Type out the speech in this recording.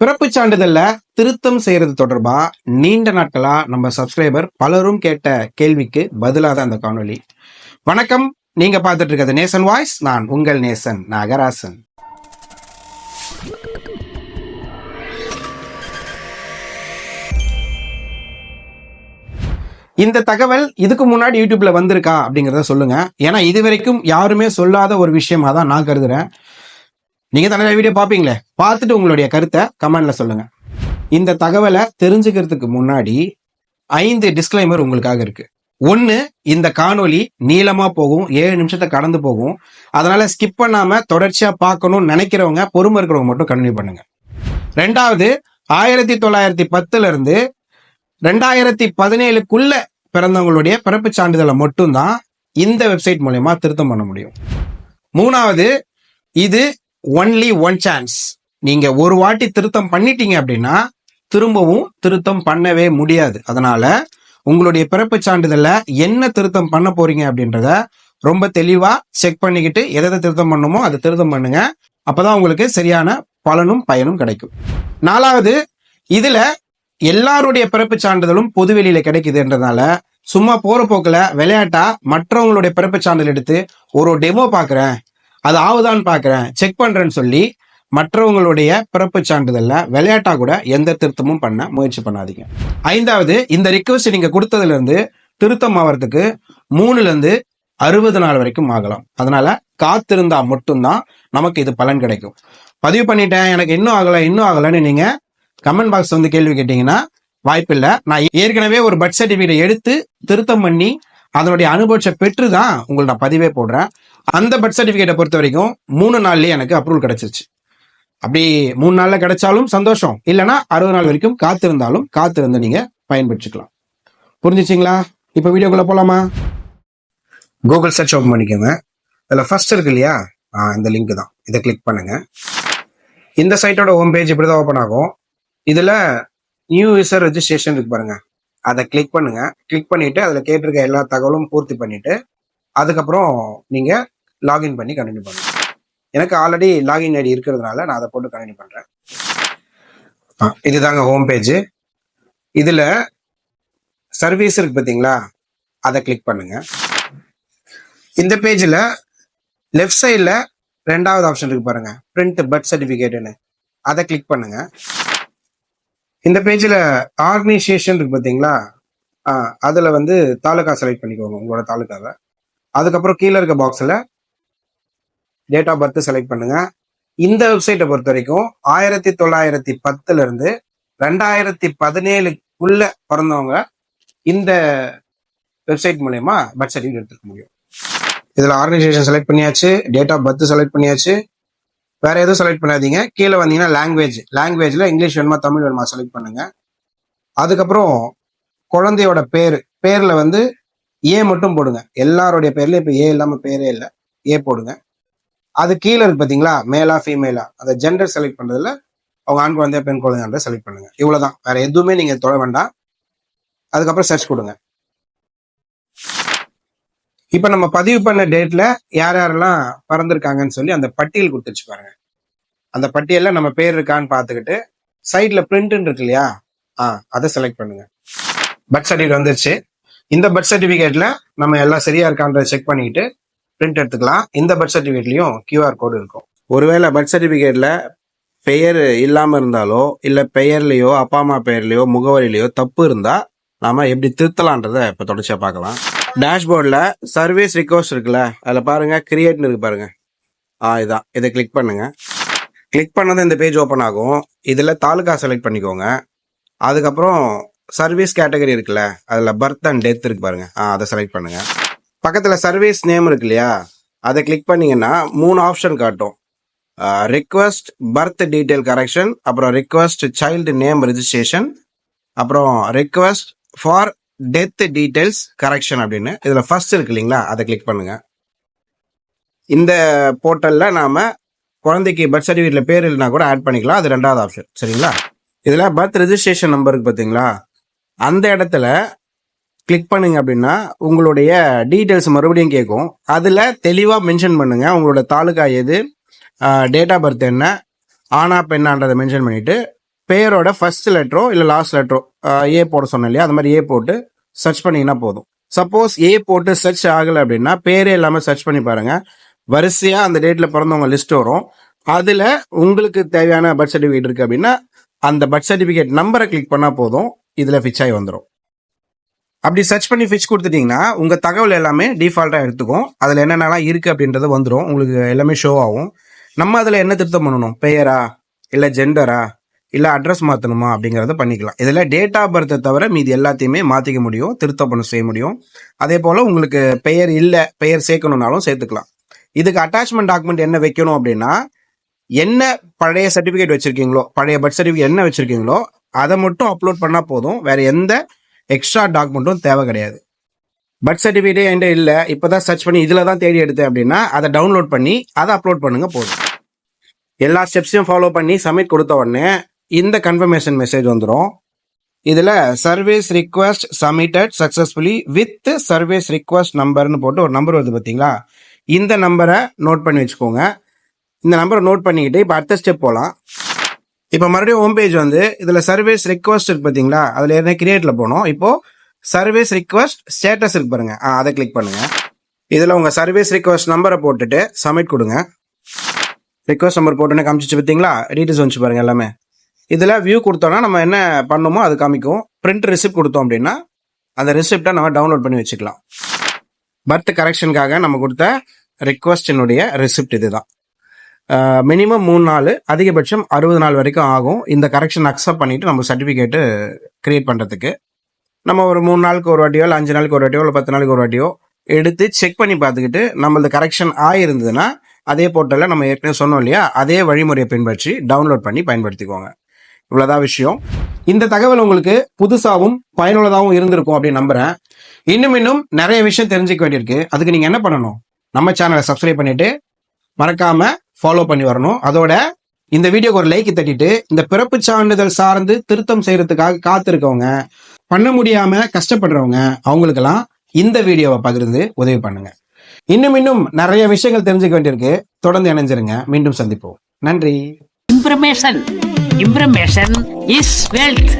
பிறப்பு சான்றிதழ்ல திருத்தம் செய்யறது தொடர்பா? நீண்ட நாட்களா நம்ம சப்ஸ்கிரைபர் பலரும் கேட்ட கேள்விக்கு பதிலாக தான் இந்த காணொளி. வணக்கம். நீங்க பார்த்துட்டு இருக்கிறது நேசன் வாய்ஸ். நான் உங்கள் நேசன் நாகராசன். இந்த தகவல் இதுக்கு முன்னாடி யூடியூப்ல வந்திருக்கா அப்படிங்கறத சொல்லுங்க. ஏன்னா இது வரைக்கும் யாருமே சொல்லாத ஒரு விஷயமா தான் நான் கருதுறேன். நீங்க தானே வீடியோ பாப்பீங்களே? பார்த்துட்டு உங்களுடைய கருத்தை கமெண்ட்ல சொல்லுங்க. இந்த தகவலை தெரிஞ்சுக்கிறதுக்கு முன்னாடி ஐந்து டிஸ்க்ளைமர் உங்களுக்காக இருக்கு. ஒன்னு இந்த காணொலி நீளமா போகும் ஏழு நிமிஷத்தை கடந்து போகும். அதனால ஸ்கிப் பண்ணாம தொடர்ச்சியா பார்க்கணும்னு நினைக்கிறவங்க பொறுமை இருக்கிறவங்க மட்டும் கண்டினியூ பண்ணுங்க. ரெண்டாவது ஆயிரத்தி தொள்ளாயிரத்தி பத்துல இருந்து ரெண்டாயிரத்தி பதினேழுக்குள்ள பிறந்தவங்களுடைய பிறப்புச் சான்றிதழை மட்டும்தான் இந்த வெப்சைட் மூலயமா திருத்தம் பண்ண முடியும். மூணாவது இது ஒன்லி ஒன் சான்ஸ் நீங்க ஒரு வாட்டி திருத்தம் பண்ணிட்டீங்க அப்படின்னா திரும்பவும் திருத்தம் பண்ணவே முடியாது. அதனால உங்களுடைய பிறப்பு சான்றிதழ்ல என்ன திருத்தம் பண்ண போறீங்க அப்படின்றத ரொம்ப தெளிவா செக் பண்ணிக்கிட்டு எதை எதை திருத்தம் பண்ணுமோ அதை திருத்தம் பண்ணுங்க. அப்பதான் உங்களுக்கு சரியான பலனும் பயனும் கிடைக்கும். நாலாவது இதுல எல்லாருடைய பிறப்புச் சான்றிதழும் பொதுவெளியில கிடைக்குதுன்றதுனால சும்மா போற போக்குல விளையாட்டா மற்றவங்களுடைய பிறப்புச் சான்றிதழ் எடுத்து ஒரு டெமோ பாக்குறேன். அது ஆகுதான்னு பார்க்குறேன் செக் பண்ணுறேன்னு சொல்லி மற்றவங்களுடைய பிறப்பு சான்றிதழ்ல விளையாட்டா கூட எந்த திருத்தமும் பண்ண முயற்சி பண்ணாதீங்க. ஐந்தாவது இந்த ரிக்வஸ்ட் நீங்க கொடுத்ததுல இருந்து திருத்தம் ஆகிறதுக்கு மூணுல இருந்து அறுபது நாள் வரைக்கும் ஆகலாம். அதனால காத்திருந்தா மட்டும்தான் நமக்கு இது பலன் கிடைக்கும். பதிவு பண்ணிட்டேன் எனக்கு இன்னும் ஆகலை இன்னும் ஆகலைன்னு நீங்க கமெண்ட் பாக்ஸ் வந்து கேள்வி கேட்டீங்கன்னா வாய்ப்பில்லை. நான் ஏற்கனவே ஒரு பர்த் சர்டிஃபிகேட் எடுத்து திருத்தம் பண்ணி அதனுடைய அனுபவத்தை பெற்று தான் உங்களுக்கு நான் பதிவே போடுறேன். அந்த பர்த் சர்டிஃபிகேட்டை பொறுத்த வரைக்கும் மூணு நாள்லயே எனக்கு அப்ரூவல் கிடைச்சிருச்சு. அப்படி மூணு நாள்ல கிடைச்சாலும் சந்தோஷம். இல்லைன்னா அறுபது நாள் வரைக்கும் காத்திருந்தாலும் காத்திருந்து நீங்க பயன்படுத்திக்கலாம் புரிஞ்சிச்சிங்களா? இப்போ வீடியோக்குள்ள போலாமா? கூகுள் சர்ச் ஓப்பன் பண்ணிக்கோங்க. இதில் ஃபர்ஸ்ட் இருக்கு இல்லையா? ஆ, இந்த லிங்க் தான். இதை கிளிக் பண்ணுங்க. இந்த சைட்டோட ஹோம் பேஜ் இப்படி தான் ஓப்பன் ஆகும். இதில் நியூ யூசர் ரெஜிஸ்ட்ரேஷன் இருக்கு பாருங்க. அதை கிளிக் பண்ணுங்க. கிளிக் பண்ணிட்டு அதில் கேட்டிருக்க எல்லா தகவலும் பூர்த்தி பண்ணிட்டு அதுக்கப்புறம் நீங்கள் லாகின் பண்ணி கண்டினியூ பண்ணுங்க எனக்கு ஆல்ரெடி லாகின் ஐடி இருக்கிறதுனால நான் அதை போட்டு கண்டினியூ பண்ணுறேன் ஆ, இதுதாங்க ஹோம் பேஜ் இதில் சர்வீஸ் இருக்கு பார்த்தீங்களா? அதை கிளிக் பண்ணுங்க. இந்த பேஜில் லெஃப்ட் சைடில் ரெண்டாவது ஆப்ஷன் இருக்கு பாருங்க. பிரிண்ட் பர்த் சர்டிஃபிகேட்டுன்னு அதை கிளிக் பண்ணுங்க. இந்த பேஜில் ஆர்கனைசேஷன் இருக்கு பார்த்தீங்களா? ஆ அதில் வந்து தாலுகா செலக்ட் பண்ணிக்கோங்க உங்களோட தாலுகாவை அதுக்கப்புறம் கீழே இருக்க பாக்ஸில் டேட் ஆஃப் பர்த் செலக்ட் பண்ணுங்க. இந்த வெப்சைட்டை பொறுத்த வரைக்கும் ஆயிரத்தி தொள்ளாயிரத்தி பத்துல இருந்து ரெண்டாயிரத்தி பதினேழுக்குள்ள பிறந்தவங்க இந்த வெப்சைட் மூலயமா பர்த் சர்டிஃபிகேட் எடுத்துக்க முடியும். இதில் ஆர்கனைசேஷன் செலக்ட் பண்ணியாச்சு டேட் ஆஃப் பர்த் செலக்ட் பண்ணியாச்சு. வேற எதுவும் செலக்ட் பண்ணாதீங்க. கீழே வந்தீங்கன்னா லாங்குவேஜ் லாங்குவேஜ்ல இங்கிலீஷ் வேணுமா தமிழ் வேணுமா செலக்ட் பண்ணுங்க. அதுக்கப்புறம் குழந்தையோட பேர். பேர்ல வந்து ஏ மட்டும் போடுங்க. எல்லாருடைய பேர்லையும் இப்போ ஏ இல்லாம பேரே இல்லை. ஏ போடுங்க. அது கீழே இருக்கு பார்த்தீங்களா மேலா ஃபீமேலா அந்த ஜெண்டர் செலக்ட் பண்ணுறதுல அவங்க ஆண் குழந்தையா பெண் குழந்தைன்ற செலக்ட் பண்ணுங்க. இவ்வளோதான் வேற எதுவுமே நீங்க தொட வேண்டாம். அதுக்கப்புறம் சர்ச் கொடுங்க. இப்ப நம்ம பதிவு பண்ண டேட்ல யார் யாரெல்லாம் பறந்துருக்காங்கன்னு சொல்லி அந்த பட்டியல் கொடுத்துருச்சு பாருங்க. அந்த பட்டியலில் நம்ம பேர் இருக்கான்னு பார்த்துக்கிட்டு சைட்ல பிரிண்ட்னு இருக்கு இல்லையா? ஆ அதை செலக்ட் பண்ணுங்க. பர்த் சர்டிஃபிகேட் வந்துருச்சு. இந்த பர்த் சர்டிஃபிகேட்ல நம்ம எல்லாம் சரியா இருக்கான்றதை செக் பண்ணிக்கிட்டு பிரிண்ட் எடுத்துக்கலாம். இந்த பர்த் சர்டிஃபிகேட்லையும் கியூஆர் கோடு இருக்கும். ஒருவேளை பர்த் சர்டிஃபிகேட்ல பெயர் இல்லாமல் இருந்தாலோ இல்லை பெயர்லேயோ அப்பா அம்மா பெயர்லேயோ முகவரிலையோ தப்பு இருந்தால் நாம எப்படி திருத்தலான்றதை இப்போ தொடர்ச்சியாக பார்க்கலாம். டேஷ்போர்டில் சர்வீஸ் ரிக்வஸ்ட் இருக்குல்ல அதில் பாருங்க கிரியேட்னு இருக்கு பாருங்கள் ஆ இதான். இதை கிளிக் பண்ணுங்கள் கிளிக் பண்ணதும் இந்த பேஜ் ஓப்பன் ஆகும். இதில் தாலுகா செலக்ட் பண்ணிக்கோங்க. அதுக்கப்புறம் சர்வீஸ் கேட்டகரி இருக்குல்ல அதில் பர்த் அண்ட் டெத் இருக்கு பாருங்கள் ஆ அதை செலக்ட் பண்ணுங்கள் பக்கத்தில் சர்வீஸ் நேம் இருக்கு இல்லையா? அதை கிளிக் பண்ணீங்கன்னா மூணு ஆப்ஷன் காட்டும். ரிக்வஸ்ட் பர்த் டீட்டெயில் கரெக்ஷன் அப்புறம் ரிக்வஸ்ட் சைல்டு நேம் ரிஜிஸ்ட்ரேஷன் அப்புறம் request for death details correction அப்படின்னு. இதில் ஃபர்ஸ்ட் இருக்கு இல்லைங்களா? அதை கிளிக் பண்ணுங்கள் இந்த போர்ட்டலில் நாம் குழந்தைக்கு பர்த் சர்டிஃபிகேட்டில் பேர் இல்லைனா கூட ஆட் பண்ணிக்கலாம். அது ரெண்டாவது ஆப்ஷன் சரிங்களா? இதில் பர்த் ரிஜிஸ்ட்ரேஷன் நம்பருக்கு பார்த்தீங்களா அந்த இடத்துல கிளிக் பண்ணுங்க அப்படின்னா உங்களுடைய டீட்டெயில்ஸ் மறுபடியும் கேட்கும். அதில் தெளிவாக மென்ஷன் பண்ணுங்க உங்களோட தாலுகா எது டேட் ஆஃப் பர்த் என்ன ஆனா பெண்ணான்றதை மென்ஷன் பண்ணிவிட்டு பேரோட ஃபர்ஸ்ட் லெட்டரோ இல்லை லாஸ்ட் லெட்டரோ ஏ போட சொன்னேன் இல்லையா? அது மாதிரி ஏ போட்டு சர்ச் பண்ணிங்கன்னா போதும். சப்போஸ் ஏ போட்டு சர்ச் ஆகலை அப்படின்னா பேரே இல்லாமல் சர்ச் பண்ணி பாருங்கள் வரிசையாக அந்த டேட்டில் பிறந்தவங்க லிஸ்ட் வரும். அதில் உங்களுக்கு தேவையான பர்த் சர்டிஃபிகேட் இருக்குது அப்படின்னா அந்த பர்த் சர்டிஃபிகேட் நம்பரை கிளிக் பண்ணால் போதும். இதில் ஃபிச் ஆகி வந்துடும் அப்படி சர்ச் பண்ணி ஃபிச் கொடுத்துட்டீங்கன்னா உங்கள் தகவல் எல்லாமே டிஃபால்ட்டாக எடுத்துக்கும். அதில் என்னென்னலாம் இருக்குது அப்படின்றது வந்துடும் உங்களுக்கு எல்லாமே ஷோ ஆகும். நம்ம அதில் என்ன திருத்தம் பண்ணணும்? பெயரா? இல்லை ஜெண்டரா இல்லை அட்ரஸ் மாற்றணுமா அப்படிங்கிறத பண்ணிக்கலாம். இதில் டேட் ஆஃப் பர்த்தை தவிர மீதி எல்லாத்தையுமே மாற்றிக்க முடியும். திருத்தம் பண்ண செய்ய முடியும். அதே போல் உங்களுக்கு பெயர் இல்லை பெயர் சேர்க்கணுன்னாலும் சேர்த்துக்கலாம். இதுக்கு அட்டாச்மெண்ட் டாக்குமெண்ட் என்ன வைக்கணும் அப்படின்னா என்ன பழைய சர்டிஃபிகேட் வச்சுருக்கீங்களோ பழைய பர்த் சர்டிஃபிகேட் என்ன வச்சுருக்கீங்களோ அதை மட்டும் அப்லோட் பண்ணால் போதும். வேறு எந்த எக்ஸ்ட்ரா டாக்குமெண்ட்டும் தேவை கிடையாது. பர்த் சர்டிஃபிகேட்டே என்கிட்ட இல்லை. இப்போ தான் சர்ச் பண்ணி இதில் தான் தேடி எடுத்தேன் அப்படின்னா அதை டவுன்லோட் பண்ணி அதை அப்லோட் பண்ணுங்க போதும். எல்லா ஸ்டெப்ஸையும் ஃபாலோ பண்ணி சப்மிட் கொடுத்த உடனே இந்த கன்ஃபர்மேஷன் மெசேஜ் வந்துடும் இதில் service request submitted successfully with service request நம்பர்னு போட்டு ஒரு நம்பர் வருது பார்த்தீங்களா இந்த நம்பரை நோட் பண்ணி வச்சுக்கோங்க. இந்த நம்பரை நோட் பண்ணிக்கிட்டு இப்போ அடுத்த ஸ்டெப் போகலாம் இப்போ மறுபடியும் ஹோம் பேஜ் வந்து இதில் சர்வீஸ் ரிக்வஸ்ட் இருக்கு பார்த்தீங்களா அதில் ஏற்கனவே கிரியேட்டில் போனோம். இப்போது சர்வீஸ் ரிக்வஸ்ட் ஸ்டேட்டஸ் இருக்கு பாருங்க. ஆ, அதை கிளிக் பண்ணுங்கள் இதில் உங்கள் சர்வீஸ் ரிக்வஸ்ட் நம்பரை போட்டுட்டு சப்மிட் கொடுங்க. ரிக்வஸ்ட் நம்பர் போட்டுன்னு காமிச்சிச்சு பார்த்தீங்களா டீட்டெயில்ஸ் வந்துச்சு பாருங்கள் எல்லாமே. இதில் வியூ கொடுத்தோன்னா நம்ம என்ன பண்ணணுமோ அது காமிக்கும். பிரிண்ட் ரிசிப்ட் கொடுத்தோம் அப்படின்னா அந்த ரிசிப்டை நம்ம டவுன்லோட் பண்ணி வச்சுக்கலாம். பர்த் கரெக்ஷனுக்காக நம்ம கொடுத்த ரிக்வஸ்டினுடைய ரிசிப்ட் இதுதான். மினிமம் மூணு நாள் அதிகபட்சம் அறுபது நாள் வரைக்கும் ஆகும். இந்த கரெக்ஷன் அக்செப்ட் பண்ணிட்டு நம்ம சர்டிஃபிகேட்டு க்ரியேட் பண்ணுறதுக்கு நம்ம ஒரு மூணு நாளுக்கு ஒரு வாட்டியோ இல்லை அஞ்சு நாளுக்கு ஒரு வாட்டியோ இல்லை பத்து நாளுக்கு ஒரு வாட்டியோ எடுத்து செக் பண்ணி பார்த்துக்கிட்டு நம்மளது கரெக்ஷன் ஆயிருந்ததுன்னா அதே போர்ட்டலில் நம்ம ஏற்கனவே சொன்னோம் இல்லையா அதே வழிமுறையை பின்பற்றி டவுன்லோட் பண்ணி பயன்படுத்திக்கோங்க. இவ்வளோதான் விஷயம். இந்த தகவல் உங்களுக்கு புதுசாகவும் பயனுள்ளதாகவும் இருந்திருக்கும் அப்படின்னு நம்புறேன். இன்னும் இன்னும் நிறைய விஷயம் தெரிஞ்சுக்க வேண்டியிருக்கு. அதுக்கு நீங்கள் என்ன பண்ணணும்? நம்ம சேனலை சப்ஸ்கிரைப் பண்ணிவிட்டு மறக்காமல் ஃபாலோ பண்ணி வரணும். அதோட இந்த வீடியோக்கு ஒரு லைக் தட்டிட்டு இந்த பிறப்பு சான்றிதழ் சார்ந்து திருத்தம் செய்யறதுக்காக காத்திருக்கவங்க பண்ண முடியாம கஷ்டப்படுறவங்க அவங்களுக்கெல்லாம் இந்த வீடியோவை பகிர்ந்து உதவி பண்ணுங்க. இன்னும் இன்னும் நிறைய விஷயங்கள் தெரிஞ்சுக்க வேண்டியிருக்கு. தொடர்ந்து இணைஞ்சிருங்க. மீண்டும் சந்திப்போம். நன்றி. Information. Information is wealth.